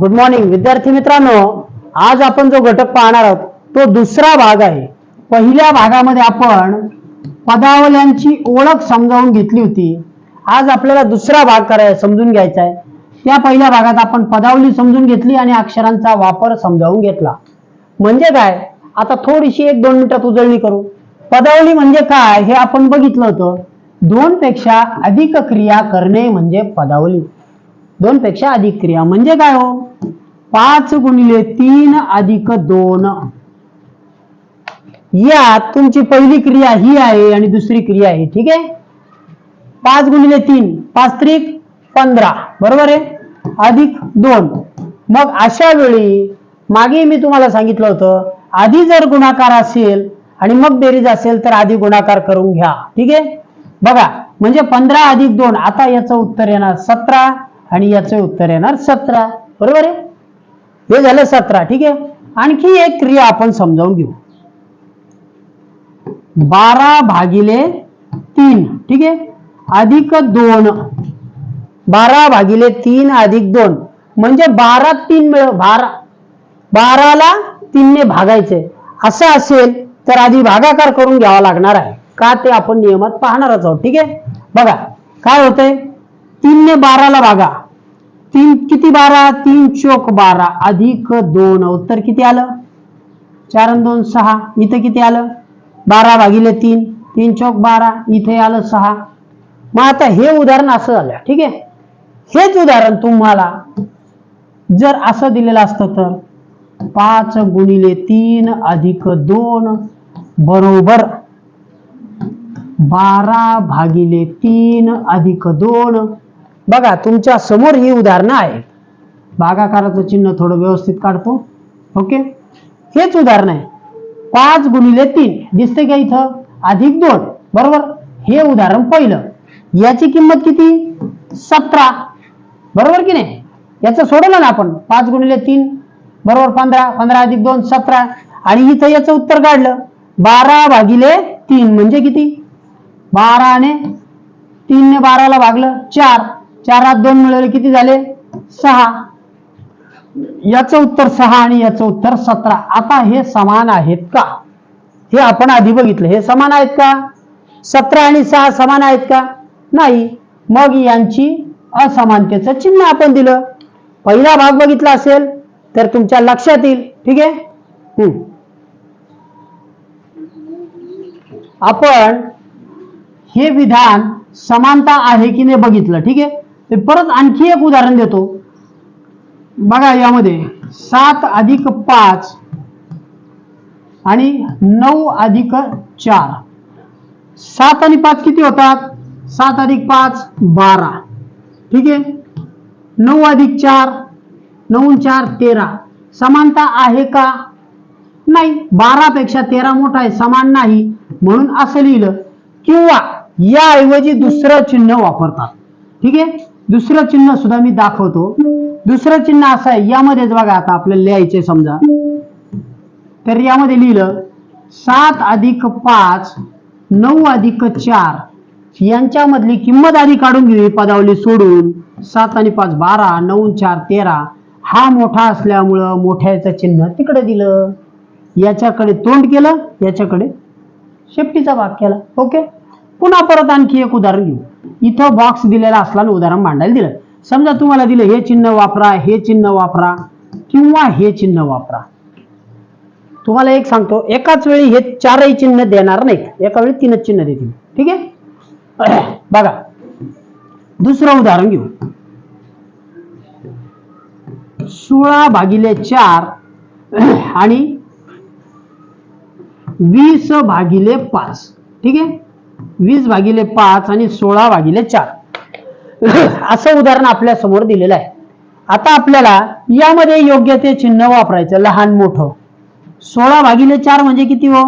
Good morning विद्यार्थी मित्रांनो आज आपण जो घटक पाहणार आहोत तो दुसरा भाग आहे. पहिल्या भागामध्ये आपण पदावल्यांची ओळख समजावून घेतली होती. आज आपल्याला दुसरा भाग करायचा समजून घ्यायचा आहे. त्या पहिल्या भागात आपण पदावली समजून घेतली आणि अक्षरांचा वापर समजावून घेतला. म्हणजे काय? आता थोडीशी एक दोन मिनिटात उजळणी करू. पदावली म्हणजे काय हे आपण बघितलं होतं. दोन पेक्षा अधिक क्रिया करणे म्हणजे पदावली. दोन पेक्षा अधिक क्रिया. म्हणजे काय हो? पाच गुणिले तीन अधिक दोन. यात तुमची पहिली क्रिया ही आहे आणि दुसरी क्रिया आहे. ठीक आहे? पाच गुणिले तीन पाच त्रिक पंधरा. बरोबर आहे? अधिक दोन. मग अशा वेळी मागे मी तुम्हाला सांगितलं होतं आधी जर गुणाकार असेल आणि मग बेरीज असेल तर आधी गुणाकार करून घ्या. ठीक आहे? बघा म्हणजे पंधरा अधिक दोन. आता याचं उत्तर येणार सतरा. आणि याचं उत्तर येणार सतरा. बरोबर आहे? हे झालं सतरा ठीक आहे? आणखी एक क्रिया आपण समजावून घेऊ. बारा भागिले तीन ठीक आहे? अधिक दोन. बारा भागिले तीन अधिक दोन. म्हणजे बारा तीन मिळ बारा. बाराला तीनने भागायचे. असं असेल तर आधी भागाकार करून घ्यावा लागणार आहे. का ते आपण नियमात पाहणारच आहोत ठीक आहे? बघा काय होतंय? तीनने बाराला भागा. तीन किती बारा? तीन चोक बारा. अधिक दोन. उत्तर किती आलं? चार दोन सहा. इथं किती आलं? बारा भागिले तीन. तीन चौक बारा. इथे आलं सहा. मग आता हे उदाहरण असं झालं. ठीक आहे? हेच उदाहरण तुम्हाला जर असं दिलेलं असतं तर पाच गुणिले तीन अधिक दोन बरोबर बारा भागिले तीन अधिक दोन बघा तुमच्यासमोर ही उदाहरणं आहेत. भागाकाराचं चिन्ह थोडं व्यवस्थित काढतो. ओके? हेच उदाहरण आहे. पाच गुणिले तीन. दिसते का इथं? अधिक दोन. बरोबर? हे उदाहरण पहिलं. याची किंमत किती? सतरा. बरोबर की नाही? याचं सोडवलं ना आपण. पाच गुणिले तीन. बरोबर पंधरा. पंधरा अधिक दोन सतरा. आणि इथं याचं उत्तर काढलं. बारा भागिले तीन म्हणजे किती? बाराने तीनने बाराला भागलं. चार. चारात दोन मिळवले किती झाले? सहा. याचं उत्तर सहा आणि याचं उत्तर सतरा. आता हे समान आहेत का? हे आपण आधी बघितलं. हे समान आहेत का? सतरा आणि सहा समान आहेत का? नाही. मग यांची असमानतेचं चिन्ह आपण दिलं. पहिला भाग बघितला असेल तर तुमच्या लक्षात येईल. ठीक आहे? आपण हे विधान समानता आहे की नाही बघितलं. ठीक आहे? ते परत आणखी एक उदाहरण देतो. बघा यामध्ये सात अधिक पाच आणि नऊ अधिक चार. सात आणि पाच किती होतात? सात अधिक पाच बारा. ठीक आहे? नऊ अधिक चार नऊ चार तेरा. समानता आहे का? नाही. बारा पेक्षा तेरा मोठा आहे समान नाही. म्हणून असं लिहिलं. किंवा याऐवजी दुसरं चिन्ह वापरतात. ठीक आहे? दुसरं चिन्ह सुद्धा मी दाखवतो. दुसरं चिन्ह असं आहे यामध्येच बघा आता आपल्याला लिहायचे समजा. तर यामध्ये लिहिलं सात अधिक पाच नऊ अधिक चार. यांच्यामधली किंमत आधी काढून घेऊ पदावली सोडून. सात आणि पाच बारा नऊ चार तेरा. हा मोठा असल्यामुळं मोठ्याचं चिन्ह तिकडे दिलं. याच्याकडे तोंड केलं याच्याकडे शेपटीचा भाग केला. ओके? पुन्हा परत आणखी एक उदाहरण घेऊ. इथं बॉक्स दिलेला असला उदाहरण मांडायला दिलं. समजा तुम्हाला दिलं हे चिन्ह वापरा हे चिन्ह वापरा किंवा हे चिन्ह वापरा. तुम्हाला एक सांगतो एकाच वेळी हे चारही चिन्ह देणार नाहीत. एका वेळी तीनच चिन्ह देतील. ठीक आहे? बघा. दुसरं उदाहरण घेऊ. सोळा भागिले चार आणि वीस भागिले पाच. ठीक आहे? वीस भागिले पाच आणि सोळा भागिले चार. असं उदाहरण आपल्यासमोर दिलेलं आहे. आता आपल्याला यामध्ये योग्य ते चिन्ह वापरायचं लहान मोठं. सोळा भागिले चार म्हणजे किती हो?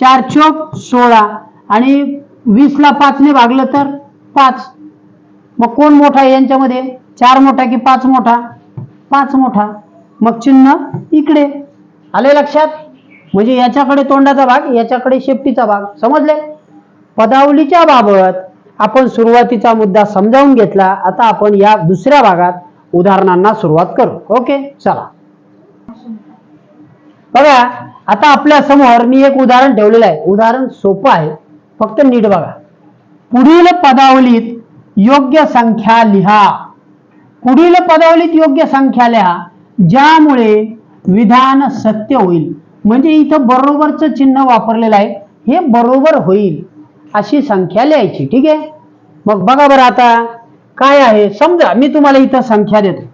चार चोक सोळा. आणि वीसला पाचने भागलं तर पाच. मग कोण मोठा आहे यांच्यामध्ये? चार मोठा की पाच मोठा? पाच मोठा. मग चिन्ह इकडे. आले लक्षात? म्हणजे याच्याकडे तोंडाचा भाग याच्याकडे शेपटीचा भाग. समजले? पदावलीच्या बाबत आपण सुरुवातीचा मुद्दा समजावून घेतला. आता आपण या दुसऱ्या भागात उदाहरणांना सुरुवात करू. ओके? चला. बघा आता आपल्यासमोर मी एक उदाहरण ठेवलेलं आहे. उदाहरण सोपं आहे. फक्त नीट बघा. पुढील पदावलीत योग्य संख्या लिहा. पुढील पदावलीत योग्य संख्या लिहा ज्यामुळे विधान सत्य होईल. म्हणजे इथं बरोबरचं चिन्ह वापरलेलं आहे. हे बरोबर होईल. अशी संख्या लिहायची ठीक आहे? मग बघा बरं आता काय आहे? समजा मी तुम्हाला इथं संख्या देतो.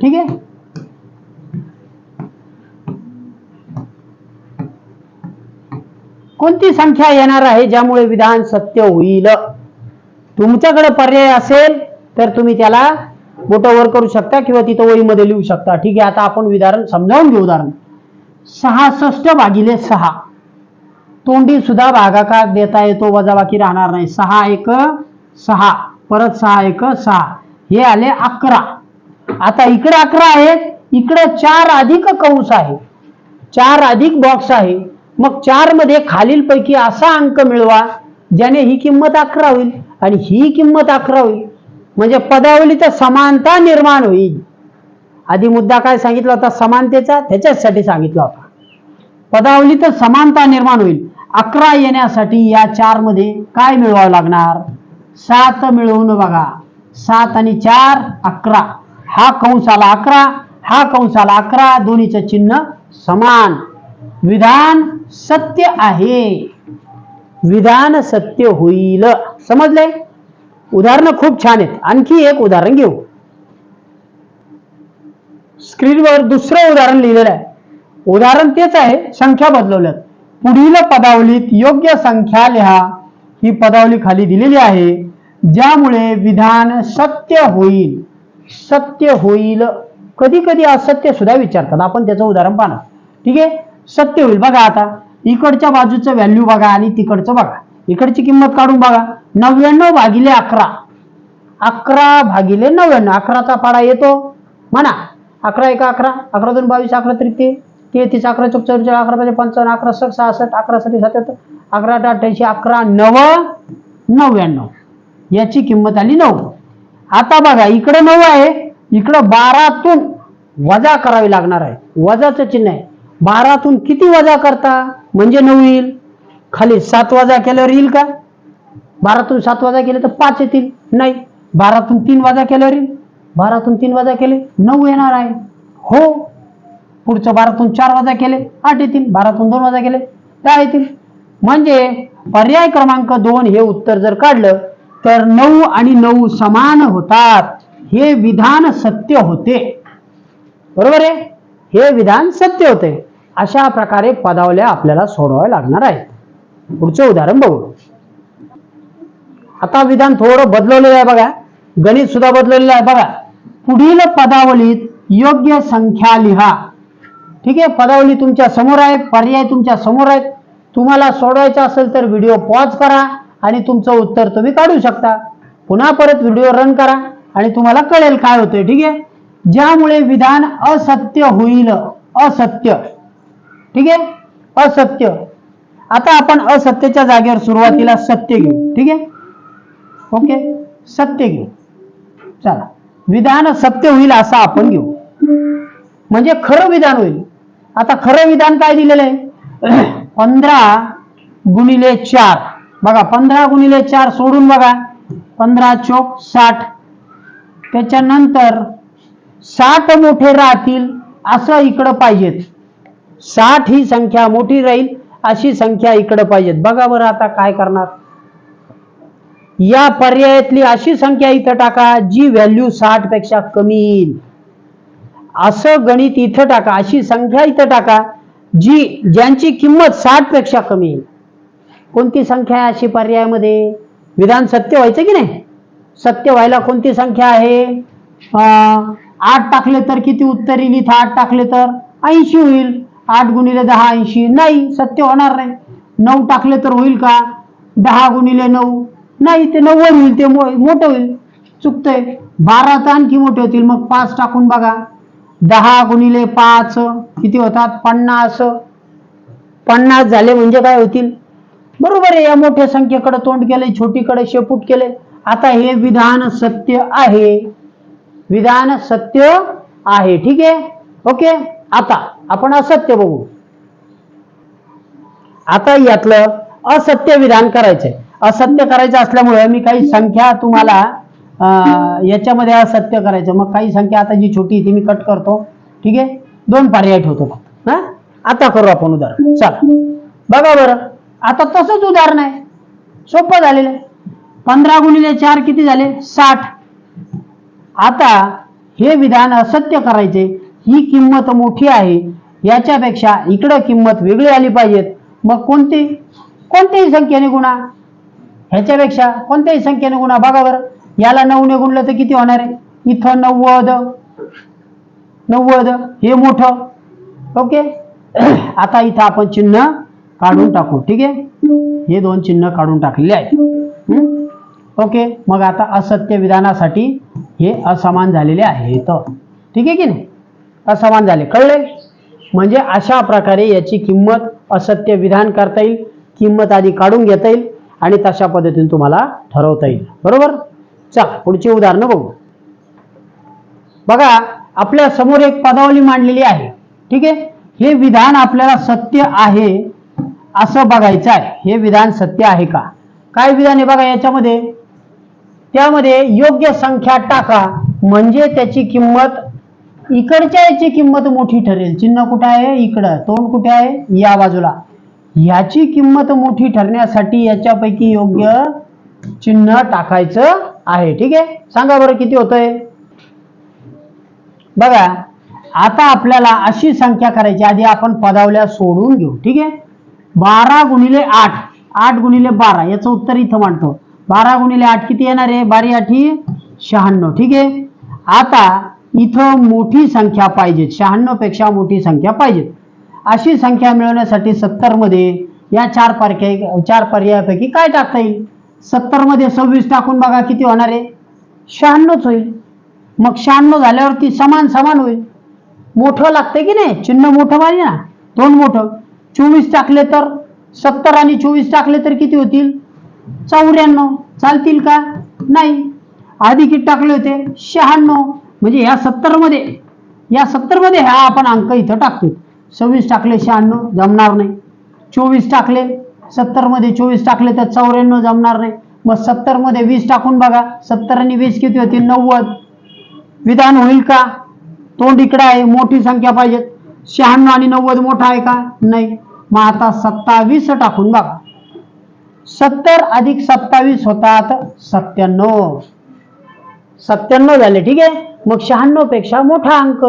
ठीक आहे? कोणती संख्या येणार आहे ज्यामुळे विधान सत्य होईल? तुमच्याकडे पर्याय असेल तर तुम्ही त्याला बोटं वर करू शकता किंवा तिथं वहीमध्ये लिहू शकता. ठीक आहे? आता आपण उदाहरण समजावून घेऊ उदाहरण. सहासष्ट भागिले सहा. तोंडी सुद्धा भागाकार देता येतो वजाबाकी राहणार नाही. सहा एक सहा. परत सहा एक सहा. हे आले अकरा. आता इकडे अकरा आहेत इकडे चार अधिक कंस आहे. चार अधिक बॉक्स आहे. मग चारमध्ये खालीलपैकी असा अंक मिळवा ज्याने ही किंमत अकरा होईल आणि ही किंमत अकरा होईल. म्हणजे पदावलीचा समानता निर्माण होईल. आधी मुद्दा काय सांगितला होता? समानतेचा? त्याच्यासाठी सांगितला होता. पदावलीत समानता निर्माण होईल. अकरा येण्यासाठी या चारमध्ये काय मिळवावं लागणार? सात मिळवून बघा. सात आणि चार अकरा. हा कंस आला अकरा हा कंस आला अकरा दोन्हीचं चिन्ह समान. विधान सत्य आहे. विधान सत्य होईल. समजले? उदाहरणं खूप छान आहेत. आणखी एक उदाहरण घेऊ. स्क्रीनवर दुसरं उदाहरण लिहिलेलं आहे. उदाहरण तेच आहे संख्या बदलवल्यात. पुढील पदावलीत योग्य संख्या लिहा. ही पदावली खाली दिलेली आहे. ज्यामुळे विधान सत्य होईल. सत्य होईल. कधी कधी असत्य सुद्धा विचारतात. आपण त्याचं उदाहरण पाहणार. ठीक आहे? सत्य होईल. बघा आता. इकडच्या बाजूचं व्हॅल्यू बघा आणि तिकडचं बघा. इकडची किंमत काढून बघा. नव्याण्णव भागिले अकरा. अकरा भागिले नव्याण्णव. अकराचा पाडा येतो. म्हणा. अकरा एक अकरा. अकरा दोन बावीस अकरा तरी ते तेहतीस अकरा चौक चौवेचाळीस अकरा पाहिजे पंचावन्न अकरा सक सहासष्ट अकरा साठी सत्याहत्तर अकरा अठ्ठ्याऐंशी अकरा नव नव्याण्णव. याची किंमत आली नऊ. आता बघा इकडं नऊ आहे इकडं बारातून वजा करावी लागणार आहे. वजाचं चिन्ह आहे. बारातून किती वजा करता? म्हणजे नऊ येईल. खाली सात वजा केल्यावर येईल का? बारातून सात वजा केले तर पाच येतील. नाही बारातून तीन वजा केल्यावर येईल. बारातून तीन वजा केले नऊ येणार आहे. हो पुढचं बारातून चार वजा केले आठ येतील बारातून दोन वजा केले दहा येतील. म्हणजे पर्याय क्रमांक दोन हे उत्तर जर काढलं तर नऊ आणि नऊ समान होतात. हे विधान सत्य होते. बरोबर आहे? हे विधान सत्य होते. अशा प्रकारे पदावल्या आपल्याला सोडवाव्या लागणार आहेत. पुढचं उदाहरण बघू. आता विधान थोडं बदलवलेलं आहे बघा. गणित सुद्धा बदललेलं आहे बघा. पुढील पदावलीत योग्य संख्या लिहा. ठीक आहे? पदावली तुमच्यासमोर आहे पर्याय तुमच्यासमोर आहेत. तुम्हाला सोडवायचा असेल तर व्हिडिओ पॉज करा आणि तुमचं उत्तर तुम्ही काढू शकता. पुन्हा परत व्हिडिओ रन करा आणि तुम्हाला कळेल काय होतंय ठीक आहे? ज्यामुळे विधान असत्य होईल असत्य. ठीक आहे? असत्य. आता आपण असत्यच्या जागेवर सुरुवातीला सत्य घेऊ ठीक आहे? ओके? सत्य घेऊ. चला. विधान सत्य होईल असं आपण घेऊ. म्हणजे खरं विधान होईल. आता खरं विधान काय दिलेलं आहे पंधरा गुणिले चार. बघा पंधरा गुणिले चार सोडून बघा. पंधरा चोक साठ. त्याच्यानंतर साठ मोठे राहतील असं इकडं पाहिजेत. साठ ही संख्या मोठी राहील अशी संख्या इकडं पाहिजेत. बघा बरं आता काय करणार. या पर्यायातली अशी संख्या इथं टाका जी व्हॅल्यू साठपेक्षा कमी येईल. असं गणित इथं टाका अशी संख्या इथं टाका जी ज्यांची किंमत साठपेक्षा कमी येईल कोणती संख्या आहे अशी पर्यायामध्ये? विधान सत्य व्हायचं की नाही? सत्य व्हायला कोणती संख्या आहे? आठ टाकले तर किती उत्तर येईल इथं आठ टाकले तर ऐंशी होईल. आठ गुणिले दहा ऐंशी. नाही सत्य होणार नाही. नऊ टाकले तर होईल का? दहा गुणिले नऊ. नाही ते नव्वद होईल ते मो- मोठं होईल. चुकतंय. बारा तर आणखी मोठे होतील. मग पाच टाकून बघा. दहा गुणिले पाच किती होतात? पन्नास. पन्नास झाले म्हणजे काय होतील? बरोबर आहे या मोठ्या संख्येकडे तोंड केले छोटीकडे शेपूट केले आता हे विधान सत्य आहे. विधान सत्य आहे. ठीक आहे? ओके? आता आपण असत्य बघू. आता यातलं असत्य विधान करायचंय. असत्य करायचं असल्यामुळे मी काही संख्या तुम्हाला याच्यामध्ये असत्य करायचं. मग काही संख्या आता जी छोटी ती मी कट करतो. ठीक आहे? दोन पर्याय ठेवतो फक्त. हा? आता करू आपण उदाहरण. चला. बघा बरं. आता तसंच उदाहरण आहे. सोपं झालेलं आहे. पंधरा गुणिले चार किती झाले? साठ. आता हे विधान असत्य करायचे. ही किंमत मोठी आहे. याच्यापेक्षा इकडं किंमत वेगळी आली पाहिजेत. मग कोणती? कोणत्याही संख्येने गुणा. ह्याच्यापेक्षा कोणत्याही संख्येने गुणा. बघा बरं. याला नऊने गुणलं तर किती होणार आहे? इथं नव्वद. नव्वद. हे मोठं. ओके? आता इथं आपण चिन्ह काढून टाकू. ठीक आहे? हे दोन चिन्ह काढून टाकलेले आहेत. ओके? मग आता असत्य विधानासाठी हे असमान झालेले आहेत. ठीक आहे की नाही? असमान झाले. कळले म्हणजे अशा प्रकारे याची किंमत असत्य विधान करता येईल किंमत आधी काढून घेता येईल आणि तशा पद्धतीने तुम्हाला ठरवता येईल. बरोबर? चला पुढची उदाहरणं बघू. बघा आपल्यासमोर एक पदावली मांडलेली आहे. ठीक आहे? हे विधान आपल्याला सत्य आहे असं बघायचं आहे. हे विधान सत्य आहे का? काय विधान आहे बघा याच्यामध्ये? त्यामध्ये योग्य संख्या टाका म्हणजे त्याची किंमत इकडच्या याची किंमत मोठी ठरेल. चिन्ह कुठं आहे? इकडं. तोंड कुठे आहे? या बाजूला. याची किंमत मोठी ठरण्यासाठी याच्यापैकी योग्य चिन्ह टाकायचं आहे. ठीक आहे? सांगा बरं किती होतंय? बघा आता आपल्याला अशी संख्या करायची आधी आपण पदावल्या सोडून घेऊ. ठीक आहे? बारा गुणिले आठ आठ गुणिले बारा याचं उत्तर इथं मांडतो. बारा गुणिले आठ किती येणार आहे? बारी आठी शहाण्णव. ठीक आहे? आता इथं मोठी संख्या पाहिजे शहाण्णवपेक्षा मोठी संख्या पाहिजेत. अशी संख्या मिळवण्यासाठी सत्तरमध्ये या चार पर्याय चार पर्यायापैकी काय टाकता येईल? सत्तरमध्ये सव्वीस टाकून बघा किती होणार आहे. शहाण्णवच होईल. मग शहाण्णव झाल्यावरती समान समान होईल. मोठं लागतंय की नाही? चिन्ह मोठं पाहिजे ना. दोन मोठं. चोवीस टाकले तर सत्तर आणि चोवीस टाकले तर किती होतील? चौऱ्याण्णव. चालतील का? नाही. आधी किती टाकले होते? शहाण्णव. म्हणजे ह्या सत्तरमध्ये या सत्तरमध्ये ह्या हा आपण अंक इथं टाकतो. सव्वीस टाकले शहाण्णव जमणार नाही. चोवीस टाकले सत्तरमध्ये चोवीस टाकले तर चौऱ्याण्णव जमणार नाही. मग सत्तरमध्ये वीस टाकून बघा. सत्तर आणि वीस किती होतील नव्वद. विधान होईल का? तोंड इकडे आहे. मोठी संख्या पाहिजे शहाण्णव आणि नव्वद मोठा आहे का? नाही. मग आता सत्तावीस टाकून बघा. सत्तर अधिक सत्तावीस होतात सत्त्याण्णव. सत्त्याण्णव झाले ठीक आहे? मग शहाण्णवपेक्षा मोठा अंक.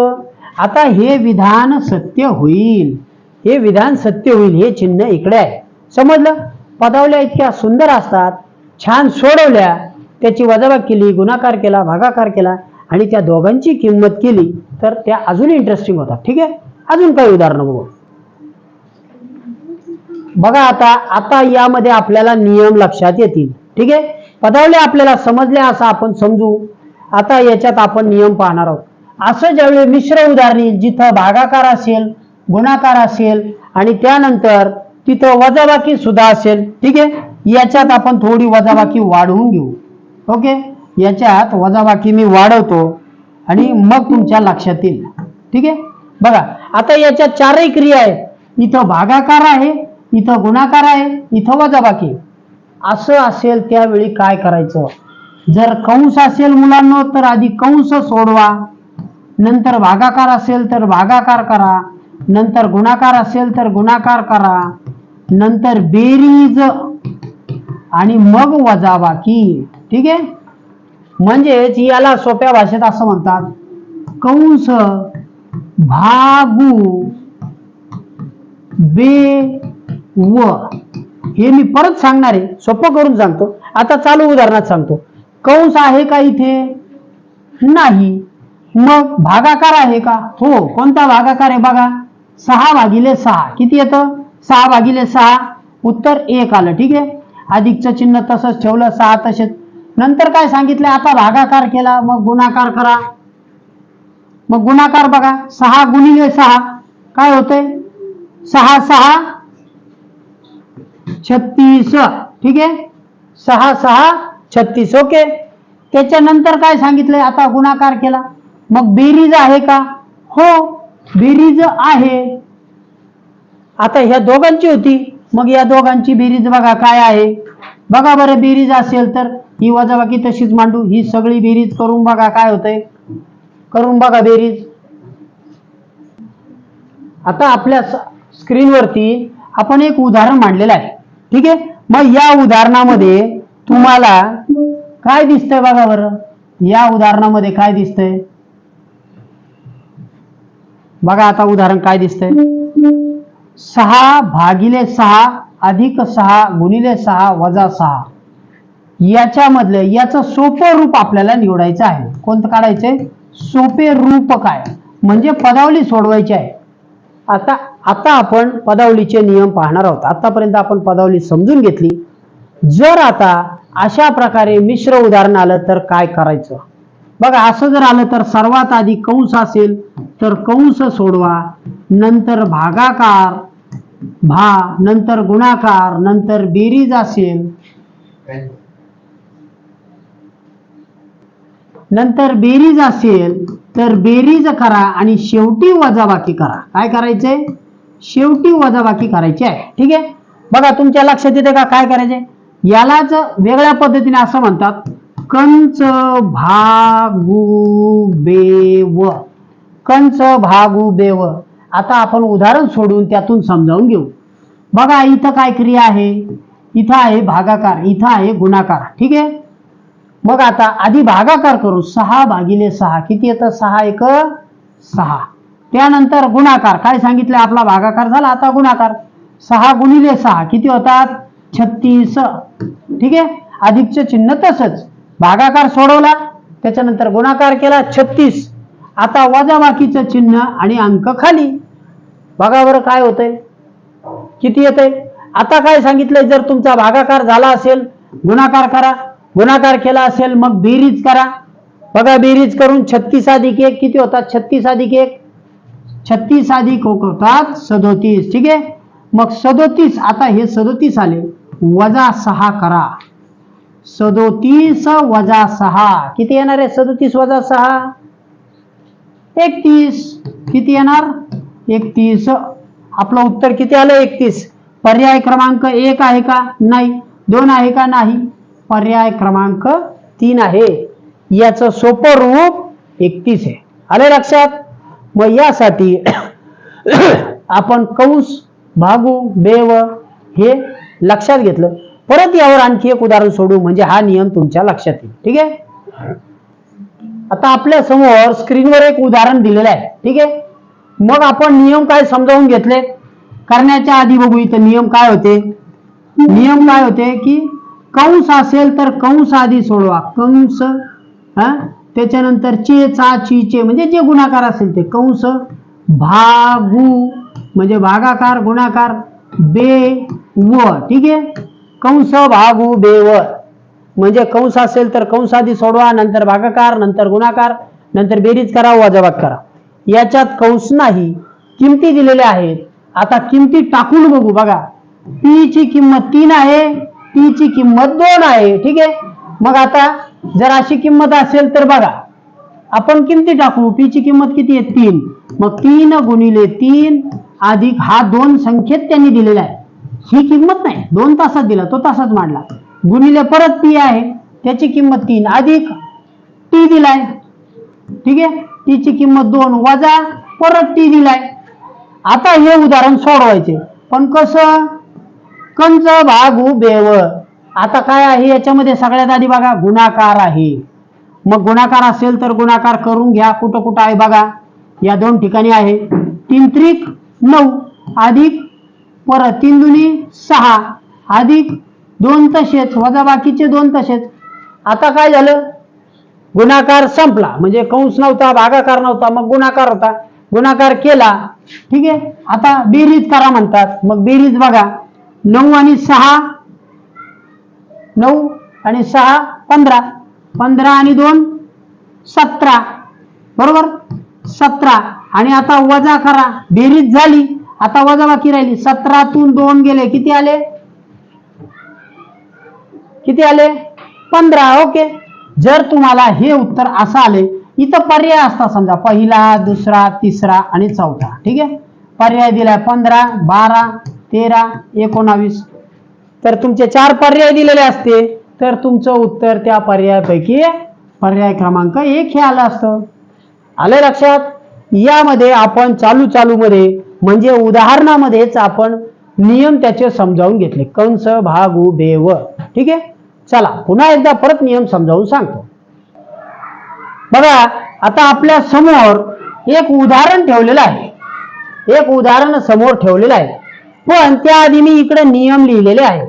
आता हे विधान सत्य होईल. हे विधान सत्य होईल. हे चिन्ह इकडे आहे. समजलं? पदावल्या इतक्या सुंदर असतात छान सोडवल्या त्याची वजाबाग केली गुणाकार केला भागाकार केला आणि त्या दोघांची किंमत केली तर त्या अजून इंटरेस्टिंग होतात. ठीक आहे? अजून काही उदाहरणं बघू. बघा आता आता यामध्ये आपल्याला नियम लक्षात येतील. ठीक आहे? पदावल्या आपल्याला समजल्या असं आपण समजू. आता याच्यात आपण नियम पाहणार आहोत. असं ज्यावेळी मिश्र उदाहरण येईल जिथं भागाकार असेल गुणाकार असेल आणि त्यानंतर तिथं वजाबाकी सुद्धा असेल. ठीक आहे? याच्यात आपण थोडी वजाबाकी वाढवून घेऊ. ओके? याच्यात वजाबाकी मी वाढवतो आणि मग तुमच्या लक्षात येईल. ठीक आहे? बघा आता याच्यात चारही क्रिया आहेत. इथं भागाकार आहे इथं गुणाकार आहे इथं वजाबाकी. असं असेल त्यावेळी काय करायचं? जर कंस असेल मुलांना तर आधी कंस सोडवा. नंतर भागाकार असेल तर भागाकार करा. नंतर गुणाकार असेल तर गुणाकार करा. नंतर बेरीज आणि मग वजाबाकी. ठीक आहे? म्हणजेच याला सोप्या भाषेत असं म्हणतात कंस भागू बे व. हे मी परत सांगणार आहे सोपं करून सांगतो. आता चालू उदाहरणात सांगतो. कंस आहे का इथे? नाही. मग भागाकार आहे का? हो कोणता भागाकार आहे बघा? सहा भागिले सहा. किती येतं? सहा भागिले सहा उत्तर एक आलं ठीक आहे? अधिकचं चिन्ह तसंच ठेवलं सहा तसेच. नंतर काय सांगितलं? आता भागाकार केला मग गुणाकार करा. मग गुणाकार बघा सहा गुणिले सहा काय होतंय? सहा सहा छत्तीस ठीक आहे? सहा सहा छत्तीस ओके. त्याच्यानंतर काय सांगितलंय? आता गुणाकार केला. मग बेरीज आहे का? हो बेरीज आहे. आता ह्या दोघांची होती. मग या दोघांची बेरीज बघा काय आहे. बघा बरं बेरीज असेल तर ही वजाबाकी तशीच मांडू. ही सगळी बेरीज करून बघा काय होतंय. करून बघा बेरीज. आता आपल्या स्क्रीनवरती आपण एक उदाहरण मांडलेलं आहे. ठीक आहे? मग या उदाहरणामध्ये तुम्हाला काय दिसतंय बघा बरं? या उदाहरणामध्ये काय दिसतंय? बघा आता उदाहरण काय दिसतंय. सहा भागिले सहा अधिक सहा गुणिले सहा वजा सहा. याच्यामधलं याचं सोपं रूप आपल्याला निवडायचं आहे. कोणतं काढायचंय? सोपे रूप काय? म्हणजे पदावली सोडवायची आहे. आता आता आपण पदावलीचे नियम पाहणार आहोत. आतापर्यंत आपण पदावली समजून घेतली. जर आता अशा प्रकारे मिश्र उदाहरण आलं तर काय करायचं? बघा असं जर आलं तर सर्वात आधी कंस असेल तर कंस सोडवा. नंतर भागाकार भा नंतर गुणाकार नंतर बेरीज असेल नंतर बेरीज असेल तर बेरीज करा आणि शेवटी वजाबाकी करा. काय करायचंय शेवटी वजाबाकी करायची आहे. ठीक आहे? बघा तुमच्या लक्षात येते का काय करायचंय यालाच वेगळ्या पद्धतीने असं म्हणतात कंच भागू बेव कंच भागू बेव आता आपण उदाहरण सोडून त्यातून समजावून घेऊ. बघा इथं काय क्रिया आहे? इथं आहे भागाकार इथं आहे गुणाकार. ठीक आहे? मग आता आधी भागाकार करू. सहा भागिले सहा. किती येतं? सहा एक सहा. त्यानंतर गुणाकार. काय सांगितलं? आपला भागाकार झाला. आता गुणाकार. सहा गुणिले सहा. किती होतात? छत्तीस. ठीक आहे? अधिकचं चिन्ह तसंच. भागाकार सोडवला. त्याच्यानंतर गुणाकार केला. छत्तीस. आता वजाबाकीचं चिन्ह आणि अंक खाली. बघा बरं काय होतंय. किती येतंय? आता काय सांगितलंय? जर तुमचा भागाकार झाला असेल गुणाकार करा. गुणाकार केला असेल मग बेरीज करा. बघा बेरीज करून छत्तीस अधिक एक किती होतात? छत्तीस अधिक एक. छत्तीस अधिक होतात सदोतीस. ठीक आहे? मग सदोतीस आता हे सदोतीस आले. वजा सहा करा. सदोतीस वजा सहा. किती येणार आहे? सदोतीस वजा सहा. एकतीस. किती येणार? एकतीस. आपलं उत्तर किती आलं? एकतीस. पर्याय क्रमांक एक आहे का? नाही. दोन आहे का? नाही. पर्याय क्रमांक तीन आहे. याचं सोपं रूप एकतीस आहे. आले लक्षात? मग यासाठी आपण कंस भागू बेव हे लक्षात घेतलं. परत यावर आणखी एक उदाहरण सोडू. म्हणजे हा नियम तुमच्या लक्षात येईल. ठीक आहे? आता आपल्यासमोर स्क्रीनवर एक उदाहरण दिलेलं आहे. ठीक आहे? मग आपण नियम काय समजावून घेतले? करण्याच्या आधी बघू इथं नियम काय होते. नियम काय होते की कंस असेल तर कंस आधी सोडवा. कंस हा? त्याच्यानंतर चे चा ची चे म्हणजे जे गुणाकार असेल ते. कंस भागू म्हणजे भागाकार गुणाकार बे व ठीक आहे? कंस भागू व म्हणजे कंस असेल तर कंस आधी सोडवा नंतर भागाकार नंतर गुणाकार नंतर बेरीज करा वजाबात करा. याच्यात कंस नाही किमती दिलेल्या आहेत. आता किमती टाकून बघू बघा. पी ची किंमत तीन आहे टी ची किंमत दोन आहे ठीक आहे? मग आता जर अशी किंमत असेल तर बघा. आपण किमती टाकू पी ची किंमत किती आहे? तीन. मग तीन गुणिले तीन अधिक हा दोन संख्येत त्यांनी दिलेला आहे. ही किंमत नाही. दोन तासात दिला तो तासात मांडला. गुणिले परत पी आहे. त्याची किंमत तीन. अधिक टी दिलाय. ठीक आहे? टीची किंमत दोन वजा परत टी दिलाय. आता हे उदाहरण सोडवायचे. पण कसं? कंच भागू बेव आता काय आहे? याच्यामध्ये सगळ्यात आधी बघा गुणाकार आहे. मग गुणाकार असेल तर गुणाकार करून घ्या. कुठं कुठं आहे बघा? या दोन ठिकाणी आहे. तीन त्रिक नऊ. अधिक परत तीन दुनी सहा. अधिक दोन तसेच वजा बाकीचे दोन तसेच. आता काय झालं? गुणाकार संपला. म्हणजे कंस नव्हता भागाकार नव्हता मग गुणाकार होता. गुणाकार केला. ठीक आहे? आता बेरीज करा म्हणतात. मग बेरीज बघा. नऊ आणि सहा. नऊ आणि सहा पंधरा. पंधरा आणि दोन सतरा. बरोबर? सतरा. आणि आता वजा करा. बेरीज झाली. आता वजा बाकी राहिली. सतरातून दोन गेले. किती आले? किती आले? पंधरा ओके. जर तुम्हाला हे उत्तर असं आले इथं पर्याय असता समजा पहिला दुसरा तिसरा आणि चौथा ठीक आहे? पर्याय दिलाय पंधरा बारा तेरा एकोणावीस. तर तुमचे चार पर्याय दिलेले असते तर तुमचं उत्तर त्या पर्यायापैकी पर्याय क्रमांक एक हे आलं असतं. आलं लक्षात? यामध्ये आपण चालू चालू मध्ये म्हणजे उदाहरणामध्येच आपण नियम त्याचे समजावून घेतले. कंस भागू देव ठीक आहे? चला पुन्हा एकदा परत नियम समजावून सांगतो. बघा आता आपल्यासमोर एक उदाहरण ठेवलेलं आहे. एक उदाहरण समोर ठेवलेलं आहे. पण त्याआधी मी इकडे नियम लिहिलेले आहे.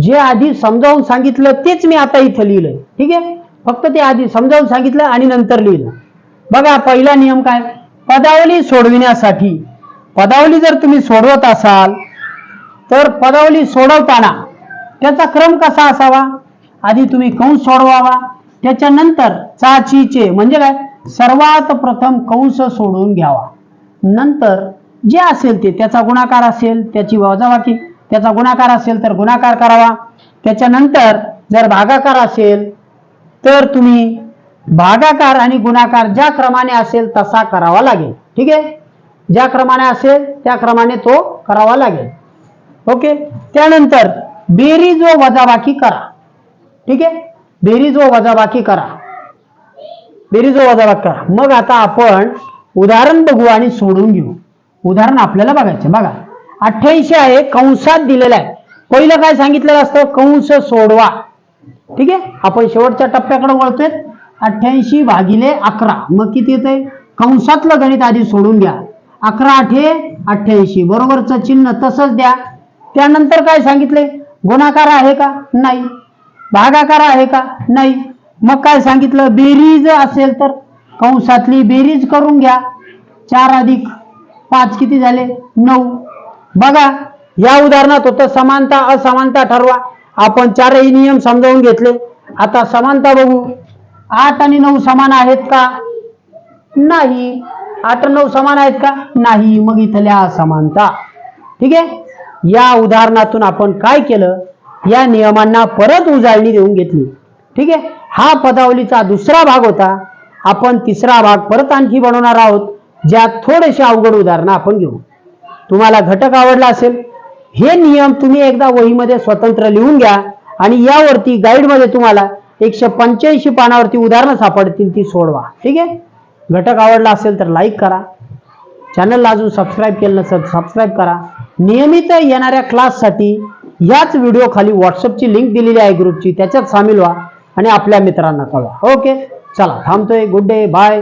जे आधी समजावून सांगितलं तेच मी आता इथं लिहिलंय. ठीक आहे? फक्त ते आधी समजावून सांगितलं आणि नंतर लिहिलं. बघा पहिला नियम काय? पदावली सोडविण्यासाठी. पदावली जर तुम्ही सोडवत असाल तर पदावली सोडवताना त्याचा क्रम कसा असावा? आधी तुम्ही कंस सोडवावा. त्याच्यानंतर चाचीचे म्हणजे काय? सर्वात प्रथम कंस सोडून घ्यावा. नंतर जे असेल ते त्याचा गुणाकार असेल त्याची वजावाकी त्याचा गुणाकार असेल तर गुणाकार करावा. त्याच्यानंतर जर भागाकार असेल तर तुम्ही भागाकार आणि गुणाकार ज्या क्रमाने असेल तसा करावा लागेल. ठीक आहे? ज्या क्रमाने असेल त्या क्रमाने तो करावा लागेल. ओके? त्यानंतर बेरीज व वजाबाकी करा. ठीक आहे? बेरीज व वजाबाकी करा. बेरीज व वजाबाकी करा. मग आता आपण उदाहरण बघू आणि सोडून घेऊ. उदाहरण आपल्याला बघायचं बघा. अठ्ठ्याऐंशी आहे कंसात दिलेलं आहे. पहिलं काय सांगितलेलं असतं? कंस सोडवा. ठीक आहे? आपण शेवटच्या टप्प्याकडे वळतोय. अठ्ठ्याऐंशी भागिले अकरा. मग किती येते कंसातलं गणित आधी सोडून घ्या अकरा आठे अठ्ठ्याऐंशी. बरोबरचं चिन्ह तसंच द्या. त्यानंतर काय सांगितले गुणाकार आहे का? नाही. भागाकार आहे का? नाही. मग काय सांगितलं? बेरीज असेल तर? कंसातली बेरीज करून घ्या. चार अधिक पाच किती झाले? नऊ. बघा या उदाहरणात होतं समानता असमानता ठरवा. आपण चारही नियम समजावून घेतले. आता समानता बघू. आठ आणि नऊ समान आहेत का? नाही. आठ नऊ समान आहेत का? नाही. मग इथल्या असमानता ठीक आहे? या उदाहरणातून आपण काय केलं? या नियमांना परत उजाळणी देऊन घेतली. ठीक आहे? हा पदावलीचा दुसरा भाग होता. आपण तिसरा भाग परत आणखी बनवणार आहोत ज्यात थोडेसे अवघड उदाहरणं आपण घेऊ. तुम्हाला घटक आवडला असेल? हे नियम तुम्ही एकदा वहीमध्ये स्वतंत्र लिहून घ्या आणि यावरती गाईडमध्ये तुम्हाला एकशे पंच्याऐंशी पानावरती उदाहरणं सापडतील ती सोडवा. ठीक आहे? घटक आवडला असेल तर लाईक करा. चॅनलला अजून सबस्क्राईब केलं नसेल सबस्क्राईब करा. नियमित येणाऱ्या क्लाससाठी याच व्हिडिओ खाली व्हॉट्सअपची लिंक दिलेली आहे ग्रुपची त्याच्यात सामील व्हा आणि आपल्या मित्रांना कळवा. ओके चला थांबतोय. Good day bye